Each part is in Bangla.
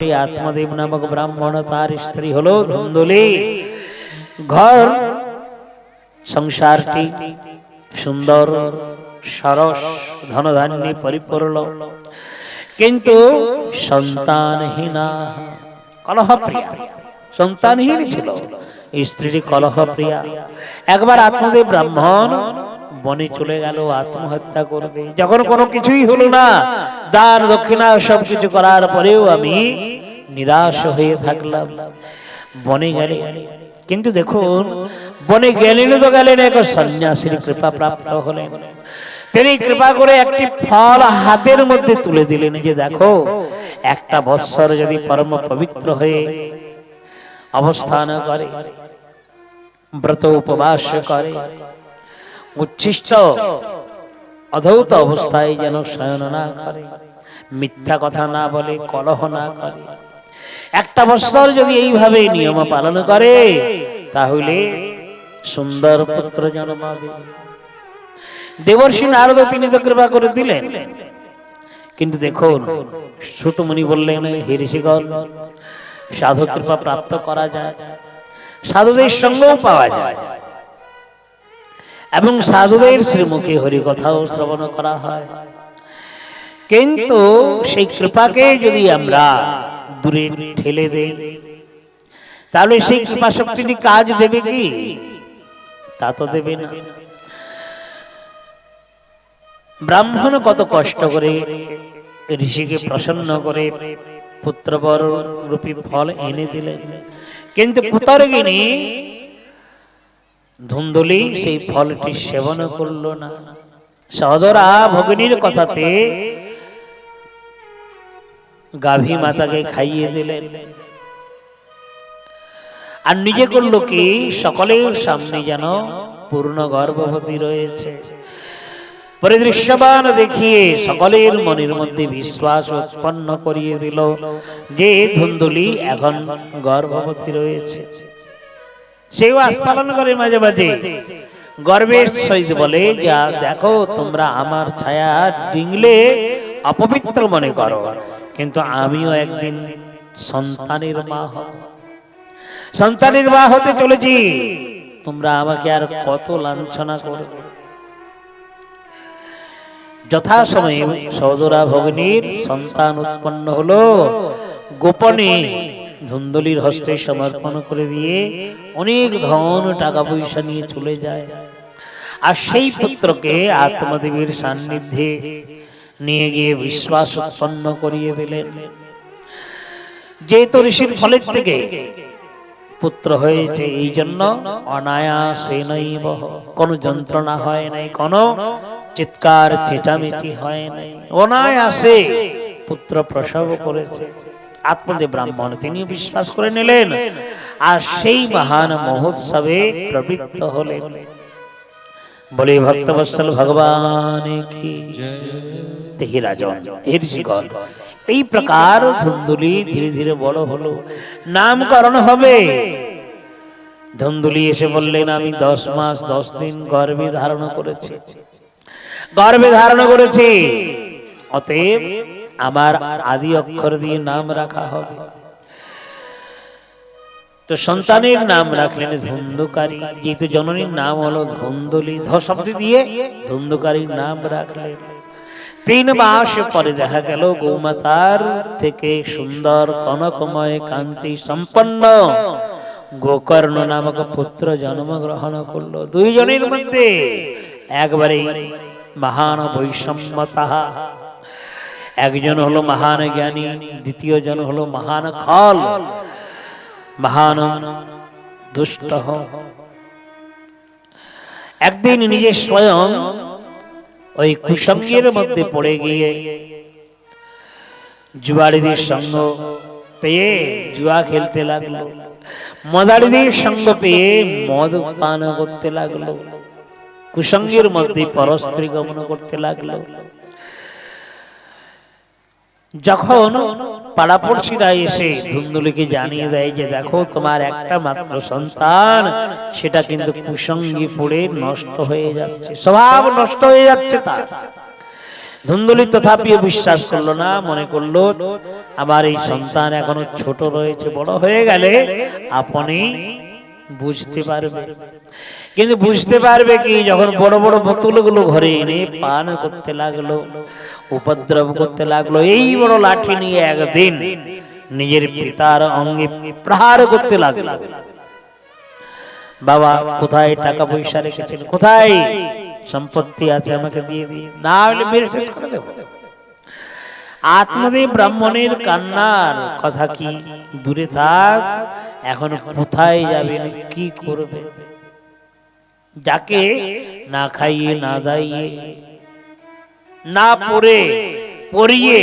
এই আত্মদেব নামক ব্রাহ্মণ তার স্ত্রী হলো ধুন্দুলি। ঘর, সংসারটি সুন্দর, সরস, ধনধান্যে পরিপূর্ণ। কিন্তু সন্তানহীনা, কলহপ্রিয়া, সন্তানহীন ছিল। স্ত্রীটি কলহপ্রিয়া। একবার আত্মদেব ব্রাহ্মণ বনে চলে গেল, আত্মহত্যা করবে। যখন কোনো কিছুই হলো না, দান দক্ষিণা সব কিছু করার পরেও আমি নিরাশ হয়ে থাকলাম। বনে গেলে। কিন্তু দেখুন, বনে গেলেন তো গেলেন এক সন্ন্যাসীর কৃপা প্রাপ্ত হলেন। তিনি কৃপা করে একটি ফল হাতের মধ্যে তুলে দিলেন যে, দেখো, একটা বৎসর যদি পরম পবিত্র হয়ে অবস্থান করে, ব্রত উপবাস করে উচ্ছিষ্ট। অধৌত অবস্থায় যেন শয়ন না করে, মিথ্যা কথা না বলে, কলহ না করে। একটা বছর যদি এইভাবে নিয়ম পালন করে, তাহলে সুন্দর পুত্র জন্মাবে দেবর্ষি নারদ তিনি তো কৃপা করে দিলেন। কিন্তু দেখুন সুতমণি বললেন, হে ঋষিগণ, সাধু কৃপা প্রাপ্ত করা যায়, সাধুদের সঙ্গেও পাওয়া যায়। এবং সাধুদের শ্রীমুখে হরি কথাও শ্রবণ করা হয়। কিন্তু সেই কৃপাকে যদি আমরা দূরে ঠেলে দেই, তাহলে সেই কৃপা শক্তিটি কাজ দেবে কি? তা তো দেবে না। ব্রাহ্মণ কত কষ্ট করে ঋষিকে প্রসন্ন করে পুত্রবর রূপী ফল এনে দিলেন। কিন্তু পুতরগিনী ধুন্দুলি সেই ফলটি সেবন করল না। সহদরা ভগিনীর কথাতে গাভী মাতাকে খাইয়ে দিলেন। আর নিজে করল কি? সকলের সামনে যেন পূর্ণ গর্ভবতী রয়েছে। পরিদৃশ্যবান দেখিয়ে সকলের মনের মধ্যে বিশ্বাস উৎপন্ন করিয়ে দিল যে ধুন্দুলি এখন গর্ভবতী রয়েছে। সেও আজ পালন করে মাঝে মাঝে। গর্বের সহিত বলে দেখো, তোমরা আমার ছায়া ডিংলে অপবিত্র মনে করো। কিন্তু আমিও একদিন সন্তানের মা হব। সন্তানের মা হতে চলেছি। তোমরা আমাকে আর কত লাঞ্ছনা করবে যথাসময়ে সৌদরা ভগ্নীর সন্তান উৎপন্ন হলো। গোপনে ধুন্দলির হস্তে সমর্পণ করে দিয়ে অনেক ধন টাকা পয়সা নিয়ে চলে যায়। আর সেই পুত্রকে আত্মদেবীর সান্নিধ্যে নিয়ে গিয়ে বিশ্বাস উৎপন্ন করিয়ে দিলেন। যেহেতু ঋষির ফলের থেকে পুত্র হয়েছে, এই জন্য অনায়াসে নই বহ কোনো যন্ত্রণা হয় নাই, কোনো চিৎকার, চেঁচামেচি হয় নাই। অনায়াসে পুত্র প্রসব করেছে। আত্মদেব ব্রাহ্মণ তিনি বিশ্বাস করে নিলেন। আর সেই মহান মহোৎসবে প্রবৃত্ত হলেন। বলে ভক্তবৎসল ভগবান কি? হে রাজন হে ঋষিগণ এই প্রকার ধুন্দুলি ধীরে ধীরে বড় হলো। নামকরণ হবে। ধুন্দুলি এসে বললেন আমি দশ মাস দশ দিন গর্ভে ধারণ করেছি। গর্বে ধারণ করেছি। অতএব আমার আদি অক্ষর দিয়ে নাম রাখা হবে। তো সন্তানের নাম রাখলেন ধুন্ধুকারী যেহেতু জননীর নাম হলো ধুন্দুলি। ধ শব্দ দিয়ে ধুন্ধুকারীর নাম রাখলেন। তিন মাস পরে দেখা গেল গৌমাতার থেকে সুন্দর কনকময় কান্তি সম্পন্ন গোকর্ণ নামক পুত্র জন্মগ্রহণ করল। দুইজনের মধ্যে একবারে মহান বৈষম্য তাহা একজন হলো মহান জ্ঞানী, দ্বিতীয় জন হলো মহান খল। মহান দুষ্ট একদিন নিজে স্বয়ং ওই কুসঙ্গের মধ্যে পড়ে গিয়ে জুয়ারিদের সঙ্গ পেয়ে জুয়া খেলতে লাগল। মদারিদের সঙ্গ পেয়ে মদ পান করতে লাগল। কুসঙ্গের মধ্যে পরস্ত্রী গমন করতে লাগল। যখন পাড়াপড়শিরা এসে ধুন্দুলিকে জানিয়ে দেয় যে, দেখো, তোমার একটা মাত্র সন্তান, সেটা কিন্তু কুসঙ্গী পড়ে নষ্ট হয়ে যাচ্ছে, স্বভাব নষ্ট হয়ে যাচ্ছে তার। ধুন্দুলি তথাপিও বিশ্বাস করল না, মনে করল, আমার এই সন্তান এখনও ছোট রয়েছে, বড় হয়ে গেলে আপনি বুঝতে পারবে কিন্তু বুঝতে পারবে কি, যখন বড় বড় বোতলগুলো ঘরে এনে পান করতে লাগল, উপদ্রব করতে লাগল, এই বড় লাঠি নিয়ে একদিন নিজের পিতার অঙ্গে প্রহার করতে লাগল। বাবা, কোথায় টাকা পয়সা রেখেছেন? কোথায় সম্পত্তি আছে আমাকে দিয়ে দিয়ে না হলে মেরে শেষ করে দেবো। আত্মদেব ব্রাহ্মণের কান্নার কথা কি? দূরে থাক, এখন কোথায় যাবেন? কি করবে যাকে না খাইয়ে না দাইয়ে না পড়ে পড়িয়ে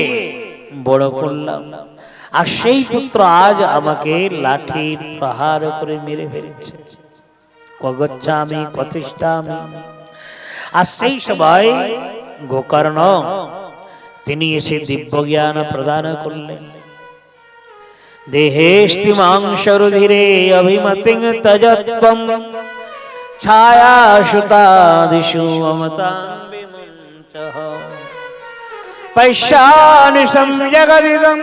বড় করলাম। আর সেই পুত্র আজ আমাকে লাঠির প্রহার করে মেরে ফেলেছে। কগচ্ছামি প্রতিষ্ঠামি। আর সেই সময় গোকর্ণ। তিনি এসে দিব্য জ্ঞান প্রদান করলেন। দেহেষ্টি মাংসরুধিরে অভিমতি তজত্বম छायाशुतादिषु अमताम्बिमुञ्चः। पश्यानिशं जगदिदं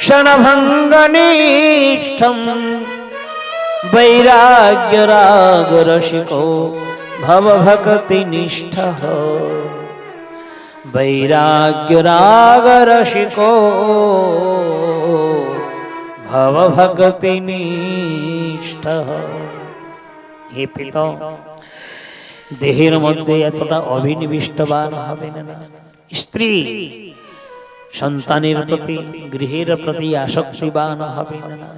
क्षणभङ्गनीष्ठं वैराग्यरागरसिको भवभक्तिनिष्ठः। वैराग्यरागरसिको भवभक्तिनिष्ठः। হে দেহের মধ্যে এতটা অভিনিবিষ্টবান হবেন না। স্ত্রী সন্তানের প্রতি, গৃহের প্রতি আসক্তিবান হবেন না।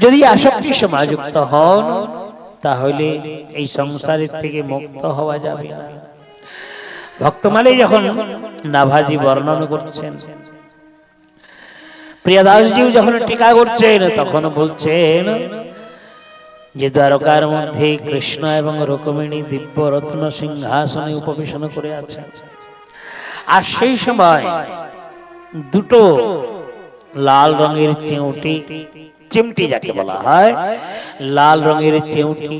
যদি আসক্তি সমাযুক্ত হন, তাহলে এই সংসারের থেকে মুক্ত হওয়া যাবে না। ভক্তমালে যখন নাভাজি বর্ণন করছেন প্রিয়া প্রিয়াদাসজিও যখন টিকা করছেন, তখন বলছেন যে দ্বারকার মধ্যে কৃষ্ণ এবং রুক্মিণী দিব্য রত্ন সিংহাসনে উপবেশন করে আছেন আর সেই সময় দুটো লাল রঙের চেউটি, চিমটি যাকে বলা হয়, লাল রঙের চেউটি।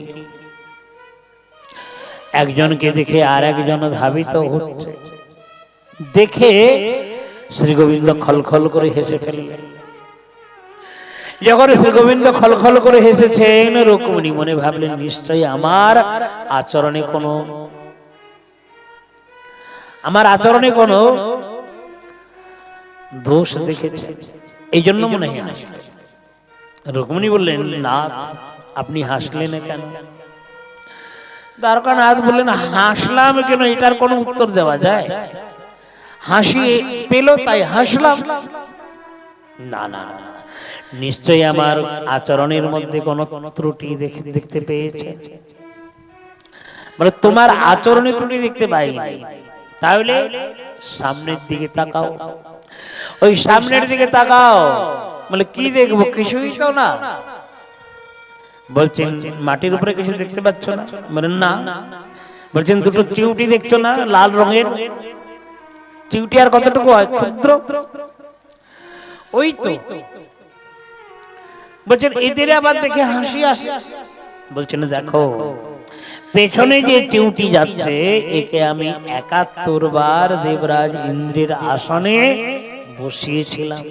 একজনকে দেখে আর একজন ধাবিত হচ্ছে। দেখে শ্রী গোবিন্দ খলখল করে হেসে ফেললেন। যখন শ্রী গোবিন্দ খলখল করে হেসেছেন, রুক্মিণী মনে ভাবলেন, নিশ্চয়ই আমার আচরণে কোনো, আমার আচরণে কোনো দোষ দেখেছে। এই জন্য মনে হয় রুক্মিণী বললেন, নাথ, আপনি হাসলেন কেন? দ্বারকানাথ বললেন, হাসলাম কেন? এটার কোনো উত্তর দেওয়া যায়? হাসি পেল তাই হাসলাম। না না না। নিশ্চয়ই আমার আচরণের মধ্যে কোনো ত্রুটি দেখতে পেয়েছে। মানে তোমার আচরণে ত্রুটি দেখতে পাইনি। তাহলে সামনের দিকে তাকাও। ওই সামনের দিকে তাকাও। মানে কি দেখব? কিছুই তো না। বলছেন, মাটির উপরে কিছু দেখতে পাচ্ছ না? বলেন না। বলছেন, দুটো চিউটি দেখছ না? লাল রঙের? চিউটি আর কতটুকু হয়? ক্ষুদ্র। ওই তো। বলছেন, এদের আবার দেখে হাসি আসে। বলছেন, দেখো, পেছনে যে চিউটি যাচ্ছে, একে আমি একাত্তর বার দেবরাজ ইন্দ্রের আসনে বসিয়েছিলাম।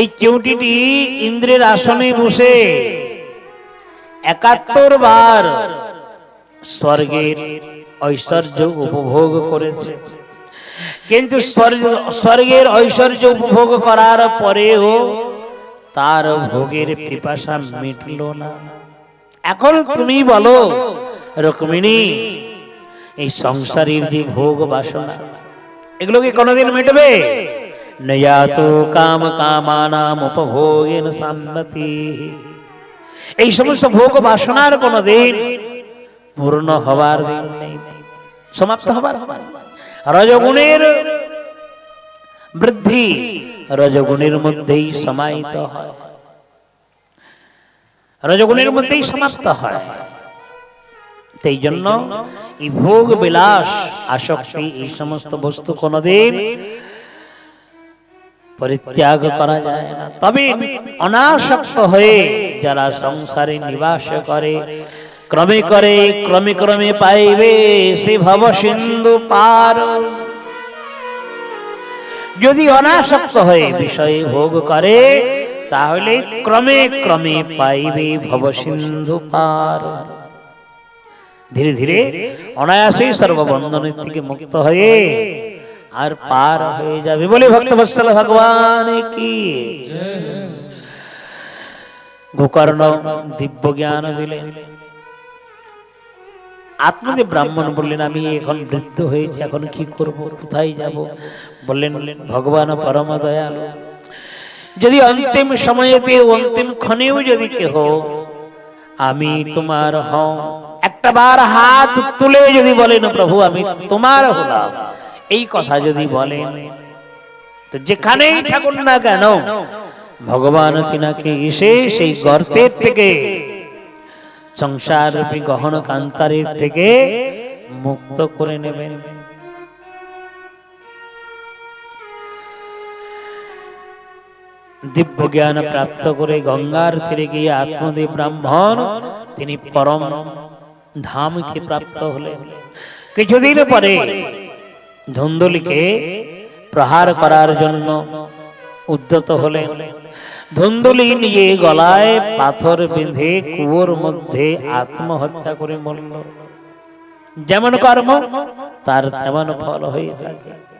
এই চিউটিটি ইন্দ্রের আসনে বসে একাত্তর বার স্বর্গের ঐশ্বর্য উপভোগ করেছে। কিন্তু স্বর্গের ঐশ্বর্য উপভোগ করার পরেও তার ভোগের পিপাসা মিটল না। এখন তুমি বলো রুক্মিণী এই সংসারের যে ভোগ বাসনা এগুলো কি কোনোদিন মিটবে? নয়াতো কাম কামানাম উপভোগেন সম্মতি এই সমস্ত ভোগ বাসনার কোনো দিন পূর্ণ হবার দিন নেই সমাপ্ত হবার হবার রজগুণের বৃদ্ধি রজগুণের মধ্যেই সমাহিত হয়। রজগুণের মধ্যেই সমাপ্ত হয়। সেই জন্য এই ভোগ বিলাস, আসক্তি, এই সমস্ত বস্তু কোনদিন পরিত্যাগ করা যায় না। তবে অনাসক্ত হয়ে যারা সংসারে নিবাস করে, ক্রমে করে, ক্রমে ক্রমে পাইবে সে ভব সিন্ধু পার। যদি অনাসক্ত হয়ে বিষয়ে ভোগ করে, তাহলে ক্রমে ক্রমে পাইবে ভবসিন্ধু পার। ধীরে ধীরে অনায়াসেই সর্ববন্ধনের থেকে মুক্ত হয়ে আর পার হয়ে যাবে বলে ভক্তবৎসল ভগবান কি? গোকর্ণ দিব্য জ্ঞান দিলেন আত্মদেব ব্রাহ্মণ বললেন, আমি এখন বৃদ্ধ হয়েছি, এখন কি করব? কোথায় যাব? বললেন ভগবান পরম দয়ালু যদি অন্তিম সময়েতে অন্তিম ক্ষণেও যদি কেহ আমি তোমার হও। একটা বার হাত তুলে যদি বলেন প্রভু আমি তোমার হলাম। এই কথা যদি বলেন তো যেখানেই থাকুন না কেন ভগবান তিনাকে এসে সেই গর্তের থেকে সংসার গহন কান্তারের থেকে মুক্ত করে নেবেন। দিব্য জ্ঞান প্রাপ্ত করে গঙ্গার তীরে গিয়ে আত্মদেব ব্রাহ্মণ, তিনি পরম ধামকে প্রাপ্ত হলেন। কিছুদিন পরে ধুন্দুলিকে প্রহার করার জন্য উদ্যত হলেন। ধুন্দুলি নিয়ে গলায় পাথর বেঁধে কুয়োর মধ্যে আত্মহত্যা করে মরল। যেমন কর্ম, তার তেমন ফল হয়ে থাকে।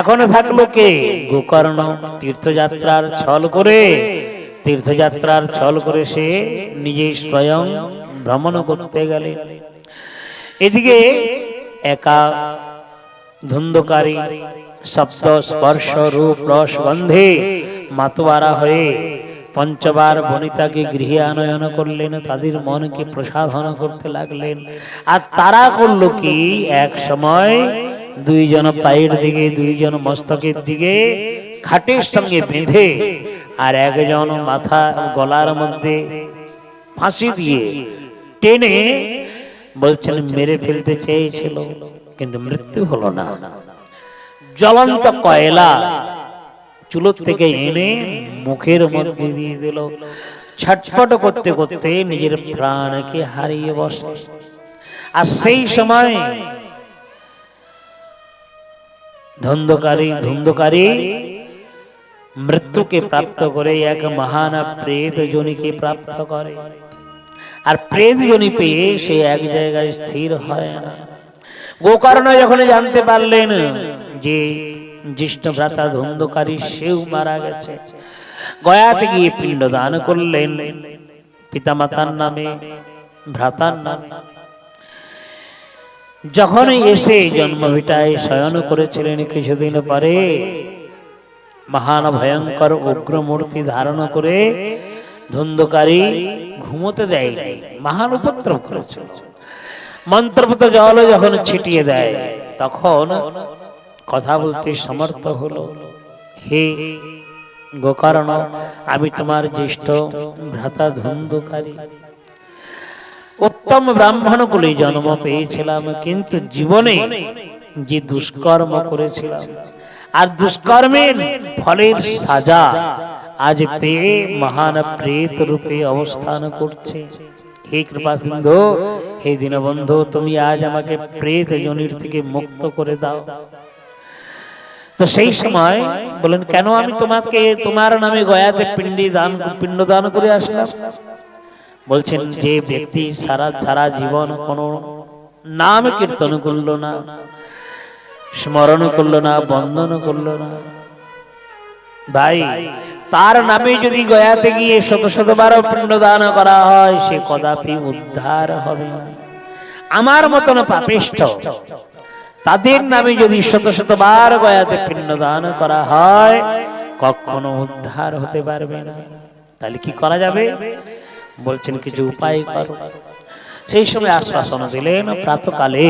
এখন থাকল কে? গোকর্ণ তীর্থযাত্রার ছল করে, তীর্থযাত্রার ছল করে সে নিজে স্বয়ং ভ্রমণ করতে গেলে। এদিকে একা ধুন্ধকারী শব্দ স্পর্শ রূপ রস গন্ধে মাতোয়ারা হয়ে পঞ্চবার বনিতাকে গৃহে আনয়ন করলেন, তাদের মনকে প্রসাধন করতে লাগলেন। আর তারা করল কি? এক সময় দুইজন পায়ের দিকে, দুইজন মস্তকের দিকে খাটের সঙ্গে বেঁধে আর একজন মাথা গলার মধ্যে ফাঁসি দিয়ে টেনে বলছেন, মেরে ফেলতে চেয়েছিল, কিন্তু মৃত্যু হলো না। জ্বলন্ত কয়লা চুলোর থেকে এনে মুখের মধ্যে দিয়ে দিল। ছটফট করতে করতে নিজের প্রাণকে হারিয়ে বসে। আর সেই সময় ধন্ধকারী, ধুন্ধকারী মৃত্যুকে প্রাপ্ত করে এক মহান প্রেত জনিকে প্রাপ্ত করে। আর প্রেত জনি পেয়ে সে এক জায়গায় স্থির হয় না। গোকর্ণ যখন জানতে পারলেন যে জ্যেষ্ঠ ভ্রাতা ধন্ধকারী, সেও মারা গেছে। গয়াতে গিয়ে পিণ্ড দান করলেন। পিতামাতার নামে, ভ্রাতার নামে। যখন এসে জন্মভিটায় শয়ন করেছিলেন কিছুদিন পরে, মহান ভয়ঙ্কর উগ্র মূর্তি ধারণ করে ধুন্ধকারী ঘুমোতে দেয় মহান উপদ্রব করেছিল। মন্ত্রপত জল যখন ছিটিয়ে দেয়, তখন কথা বলতে সমর্থ হলো, হে গোকর্ণ, আমি তোমার জ্যেষ্ঠ ভ্রাতা ধুন্ধকারী উত্তম ব্রাহ্মণ কুলে জন্ম পেয়েছিলাম, কিন্তু জীবনে যে দুষ্কর্ম করেছিলাম, আর দুষ্কর্মের ফলের সাজা আজ পেয়ে মহান প্রেত রূপে অবস্থান করছে। হে কৃপা সিন্ধু হে দীনবন্ধু, তুমি আজ আমাকে প্রেত জনির থেকে মুক্ত করে দাও। তো সেই সময় বলেন কেন আমি তোমাকে তোমার নামে গয়াতে পিণ্ডি দান, পিণ্ড দান করে আসলাম? বলছেন, যে ব্যক্তি সারা সারা জীবন কোনো নাম কীর্তন করল না, স্মরণ করল না, বন্দন করল না, ভাই, তার নামে যদি গয়াতে গিয়ে শত শতবার পিণ্ডদান করা হয়, সে কদাপি উদ্ধার হবে না। আমার মতন পাপিষ্ঠ, তাদের নামে যদি শত শতবার গয়াতে পিণ্ডদান করা হয়, কখনো উদ্ধার হতে পারবে না। তাহলে কি করা যাবে? বলছেন, কিছু উপায় করো। সেই সময় আশ্বাসন দিলেন, প্রাতকালে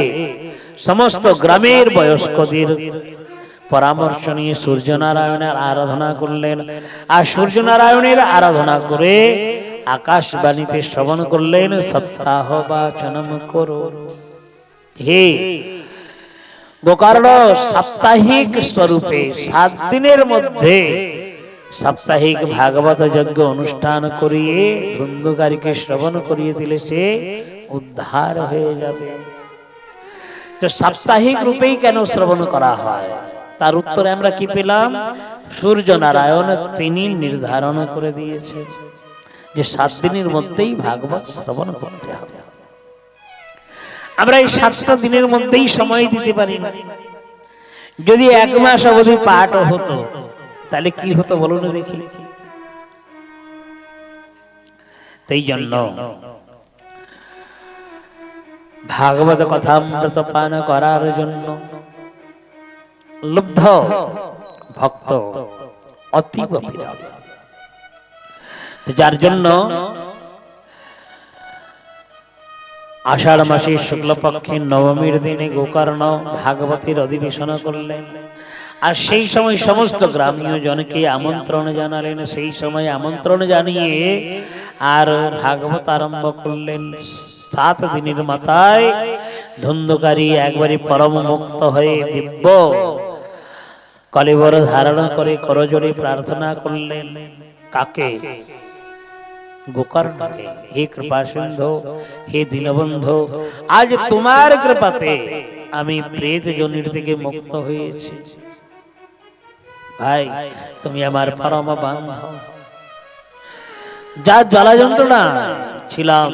সমস্ত গ্রামের বয়স্কদের পরামর্শ নিয়ে সূর্যনারায়ণের আরাধনা করলেন। আর সূর্যনারায়ণের আরাধনা করে আকাশবাণীতে শ্রবণ করলেন, সপ্তাহ বাচনম করো। হে গোকর্ণ সাপ্তাহিক স্বরূপে সাত দিনের মধ্যে সাপ্তাহিক ভাগবত যজ্ঞ অনুষ্ঠান করিয়ে ধুন্ধুকারীকে শ্রবণ করিয়ে দিলে সে উদ্ধার হয়ে যাবে। তো সাপ্তাহিক রূপেই কেন শ্রবণ করা হয়? তার উত্তরে আমরা কি পেলাম? সূর্য নারায়ণ তিনি নির্ধারণ করে দিয়েছে যে সাত দিনের মধ্যেই ভাগবত শ্রবণ করতে হবে। আমরা এই সাতটা দিনের মধ্যেই সময় দিতে পারি না। যদি এক মাস অবধি পাঠ হতো তাহলে কি হতো বলুন দেখি সেই জন্য ভাগবত কথামৃত পান করার জন্য লুব্ধ ভক্ত অতীব। যার জন্য আষাঢ় মাসের শুক্লপক্ষের নবমীর দিনে গোকর্ণ ভাগবতীর অধিবেশন করলেন আর সেই সময় সমস্ত গ্রামীয় জনকে আমন্ত্রণ জানালেন। সেই সময় আমন্ত্রণ জানিয়ে আর ভাগবত আরম্ভ করলেন। সাত দিনের মাথায় ধুন্ধকারী একবারে পরম মুক্ত হয়ে দিব্য কলিবর ধারণ করে করজোড়ে প্রার্থনা করলেন। কাকে? গোকর্ণকে। হে কৃপা সিন্ধু হে দীনবন্ধু আজ তোমার কৃপাতে আমি প্রেত জনির থেকে মুক্ত হয়েছি। ভাই তুমি আমার পরম বান্ধব। যা জ্বালা যন্ত্রণা ছিলাম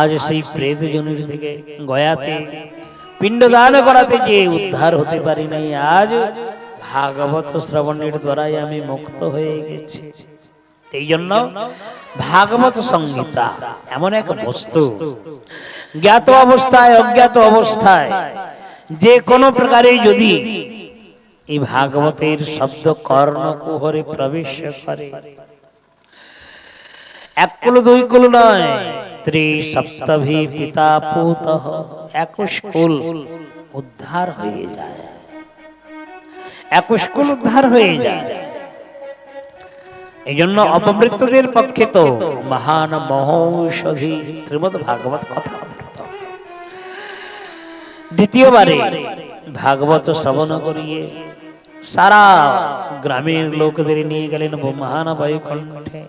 আজ সেই প্রেত জনির থেকে গয়াতে পিণ্ডদান করাতে যে উদ্ধার হতে পারি নাই। আজ ভাগবত শ্রবণের দ্বারাই আমি মুক্ত হয়ে গেছি। এই জন্য ভাগবত সংহিতা এমন এক বস্তু। জ্ঞাত অবস্থায় অজ্ঞাত অবস্থায় যে কোনো প্রকারে যদি এই ভাগবতের শব্দ কর্ণ কুহরে প্রবেশ করে। এক কুল, দুই কুল নয় ত্রি সপ্তভি পিতা পুত একুশ কুল উদ্ধার হয়ে যায়। একুশ কুল উদ্ধার হয়ে যায়। এই জন্য অপমৃত্যুদের পক্ষে তো মহান মহৌষধি শ্রীমদ ভাগবত কথা দ্বিতীয়বারে ভাগবত শ্রবণ করিয়ে সারা গ্রামের লোকদের নিয়ে গেলেন মহান বৈকুণ্ঠে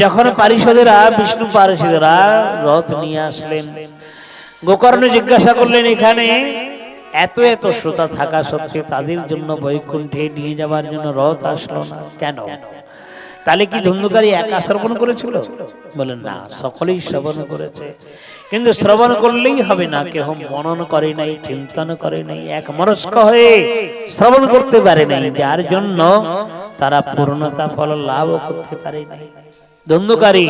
যখন পারিষদেরা, বিষ্ণু পারিষদেরা রথ নিয়ে আসলেন, গোকর্ণ জিজ্ঞাসা করলেন, এখানে এত এত শ্রোতা থাকা সত্ত্বেও তাদের জন্য বৈকুণ্ঠে নিয়ে যাওয়ার জন্য রথ আসলো না কেন? তাহলে কি ধন্যকারী একা শ্রবণ করেছিল? বলেন না, সকলেই শ্রবণ করেছে। কিন্তু শ্রবণ করলেই হবে না কেহ মনন করে নাই চিন্তন করে নাই এক মনস্ক হয়ে শ্রবণ করতে পারে নাই যার জন্য তারা পূর্ণতা ফল লাভ করতে পারে নাই। ধন্যকারী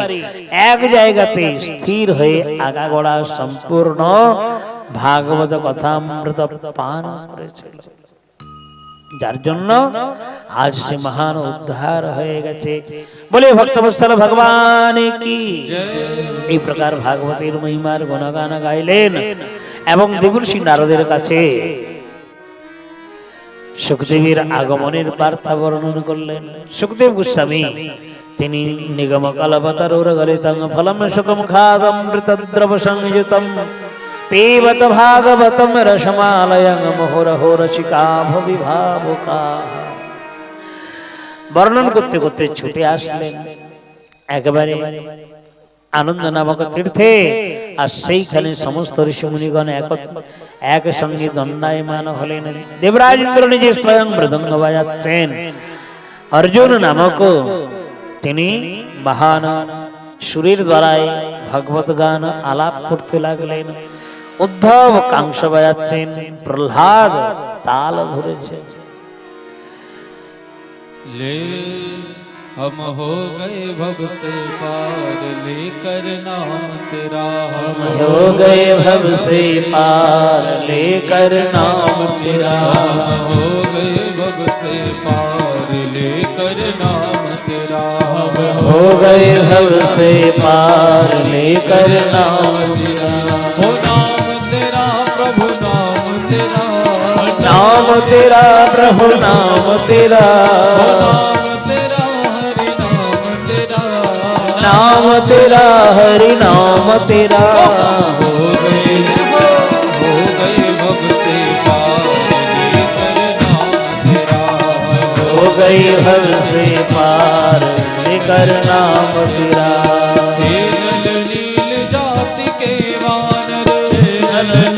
এক জায়গাতে স্থির হয়ে আগাগোড়া সম্পূর্ণ ভাগবত কথামৃত পান করেছিল। যার জন্য আজ সে মহান উদ্ধার হয়ে গেছে। বলে ভক্তবৎসল ভগবান কি? এই প্রকার ভাগবতের মহিমার গুণগান গাইলেন এবং দেবর্ষি নারদের কাছে সুখদেবের আগমনের বার্তা বর্ণন করলেন। সুখদেব গোস্বামী, তিনি নিগম কলবতর ফলম সুখম খাদমৃতদ্রব সংযুতম রসমালয়ং মুহুরহো রসিকা ভবি ভাবুকা বর্ণন করতে করতে ছুটে আসলেন একেবারে আনন্দ নামক তীর্থে আর সেইখানে সমস্ত ঋষিমুনিগণ এক একসঙ্গে দণ্ডায়মান হলেন দেবরাজ ইন্দ্র নিজে স্বয়ং মৃদঙ্গ বাজাচ্ছেন অর্জুন নামক তিনি মহান সুরের দ্বারাই ভগবত গান আলাপ করতে লাগলেন উদ্ধব কাংস বাজাচ্ছেন প্রহ্লাদ তাল ধরেছে ले हम हो गए भव से पार लेकर नाम तेरा हम हो गए भव से पार लेकर नाम तेरा हो गए भव से पार लेकर नाम तेरा हो गए भव से पार लेकर नाम तेरा प्रभु नाम तेरा। नाम तेरा हरि नाम तेरा। हो गए हो गए भक्ति हो गई हर से पार कर नाम तेरा। नील जाति के वानर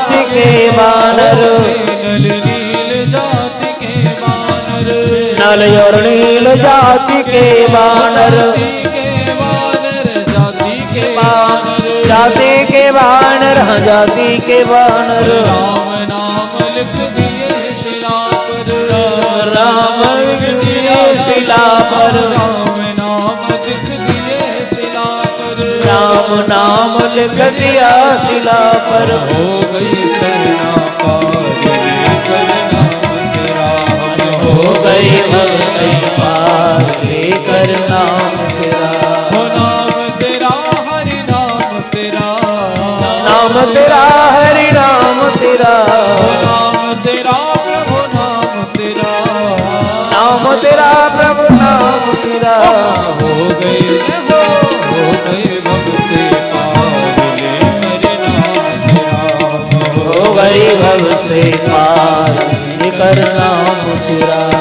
जाति के वानर नल और नील जाति के वानर जाति के वानर जाति के वानर जाति के वानर हाँ जाति के वानर राम नाम लिख दिए शिला पर राम लिख दिए शिला पर राम राम नाम लिख दिया शिला पर हो गई सेना पार हो गई पार लेकर नाम तेरा। हो नाम तेरा हरि नाम तेरा। नाम तेरा हरि नाम तेरा। नाम तेरा प्रभु नाम तेरा। नाम तेरा प्रभु नाम तेरा। हो गए हो हो। वैभव से पार ये करना तेरा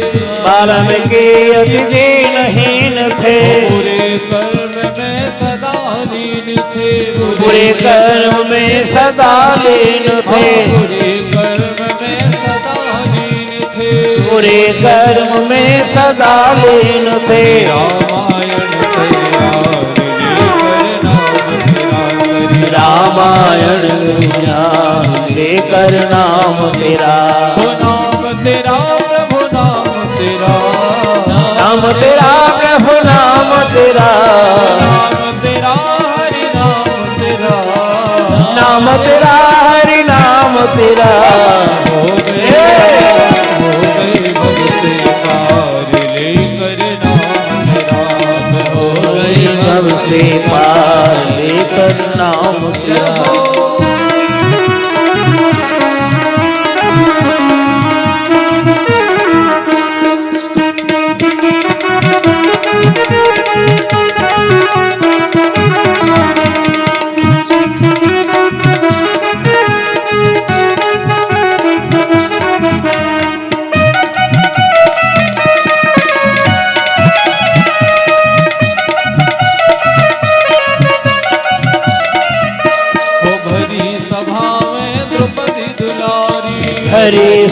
थे वाल्मीकि अति दीनहीन थे। पूरे कर्म में सदा लीन थे। बुरे कर्म में सदा लीन थे। पूरे कर्म में सदा लीन थे। बुरे कर्म में सदा लीन थे। रामायण रामायण ज्ञान लेकर नाम तेरा। नाम तेरा। नाम तेरा प्रभु नाम तेरा नाम तेरा हरि नाम तेरा नाम तेरा हरि नाम तेरा हो गए हो गए भव से पार हो से पार लेकर नाम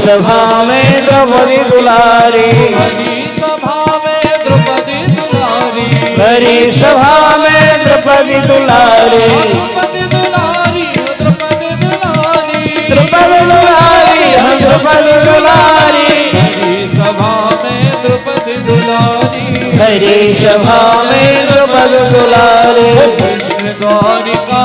सभा में द्रौपदी दुलारी। भरी सभा में द्रौपदी दुलारी हरि सभा में द्रौपदी दुलारी। द्रौपदी दुलारी द्रौपदी दुलारी द्रौपदी दुलारी। भरी सभा में द्रौपदी दुलारी हरि सभा में द्रौपदी दुलारी। कृष्ण द्वारिका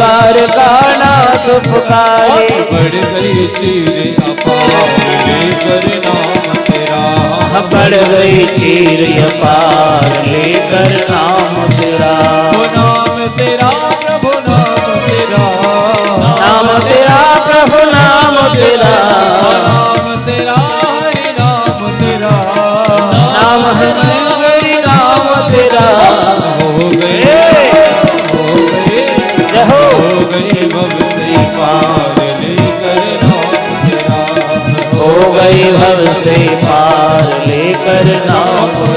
द्वारिका नाथ पुकारे बढ़ गई चीर अपार तेरा। बढ़ गई चीर अपार लेकर नाम तेरा। वो नाम तेरा प्रभु नाम तेरा। नाम तेरा प्रभु नाम तेरा। नाम तेरा हरि नाम तेरा। नाम हरि नाम तेरा। हो गए जय हो गई गए भव से पार लेकर नाम। हो गई भव से पार लेकर नाम।